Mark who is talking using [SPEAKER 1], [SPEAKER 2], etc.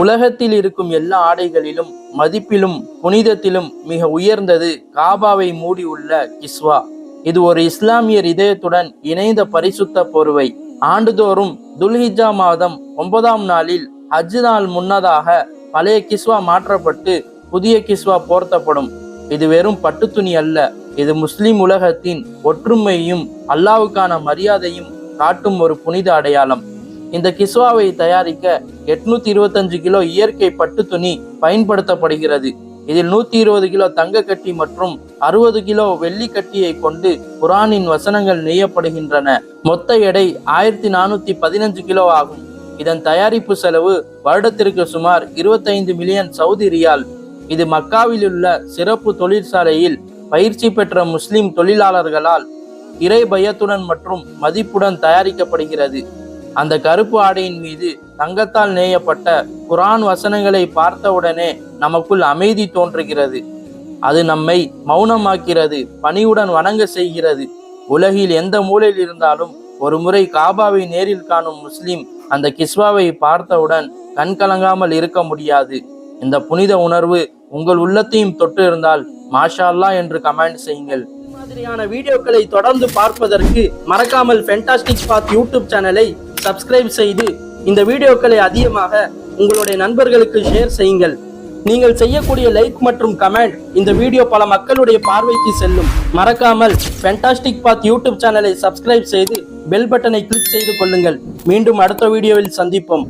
[SPEAKER 1] உலகத்தில் இருக்கும் எல்லா ஆடைகளிலும் மதிப்பிலும் புனிதத்திலும் மிக உயர்ந்தது காபாவை மூடி உள்ள கிஸ்வா. இது ஒரு இஸ்லாமியர் இதயத்துடன் இணைந்த பரிசுத்த போர்வை. ஆண்டுதோறும் துல்ஹிஜா மாதம் ஒன்பதாம் நாளில் ஹஜ் நாள் முன்னதாக பழைய கிஸ்வா மாற்றப்பட்டு புதிய கிஸ்வா போர்த்தப்படும். இது வெறும் பட்டு துணி அல்ல இது முஸ்லிம் உலகத்தின் ஒற்றுமையும் அல்லாவுக்கான மரியாதையும் காட்டும் ஒரு புனித அடையாளம். இந்த கிஸ்வாவை தயாரிக்க எட்நூத்தி இருபத்தஞ்சு கிலோ இயற்கை பட்டு துணி பயன்படுத்தப்படுகிறது. இதில் நூத்தி இருபது கிலோ தங்க கட்டி மற்றும் அறுபது கிலோ வெள்ளி கட்டியை கொண்டு குரானின் வசனங்கள் நெய்யப்படுகின்றன. மொத்த எடை ஆயிரத்தி நானூத்தி பதினஞ்சு கிலோ ஆகும். இதன் தயாரிப்பு செலவு வருடத்திற்கு சுமார் 25 மில்லியன் சவுதி ரியால். இது மக்காவில் உள்ள சிறப்பு தொழிற்சாலையில் பயிற்சி பெற்ற முஸ்லிம் தொழிலாளர்களால் இறை பயத்துடன் மற்றும் மதிப்புடன் தயாரிக்கப்படுகிறது. அந்த கருப்பு ஆடையின் மீது தங்கத்தால் நேயப்பட்ட குரான் வசனங்களை பார்த்தவுடனே நமக்குள் அமைதி தோன்றுகிறது. அது நம்மை மௌனமாக்கிறது பணிவுடன் வணங்க செய்கிறது. உலகில் எந்த மூலையில் இருந்தாலும் ஒரு முறை காபாவை நேரில் காணும் முஸ்லிம் அந்த கிஸ்வாவை பார்த்தவுடன் கண்கலங்காமல் இருக்க முடியாது. இந்த புனித உணர்வு உங்கள் உள்ளத்தையும் தொட்டு இருந்தால் மாஷா அல்லாஹ் என்று கமெண்ட் செய்யுங்கள். மாதிரியான வீடியோக்களை தொடர்ந்து பார்ப்பதற்கு மறக்காமல் ஃபென்டாஸ்டிக் பாத் யூடியூப் சேனலை சப்ஸ்கிரைப் செய்து இந்த வீடியோக்களை அதிகமாக உங்களுடைய நண்பர்களுக்கு ஷேர் செய்யுங்கள். நீங்கள் செய்யக்கூடிய லைக் மற்றும் கமெண்ட் இந்த வீடியோ பல மக்களுடைய பார்வைக்கு செல்லும். மறக்காமல் ஃபென்டாஸ்டிக் பாத் யூடியூப் சேனலை சப்ஸ்கிரைப் செய்து பெல் பட்டனை கிளிக் செய்து கொள்ளுங்கள். மீண்டும் அடுத்த வீடியோவில் சந்திப்போம்.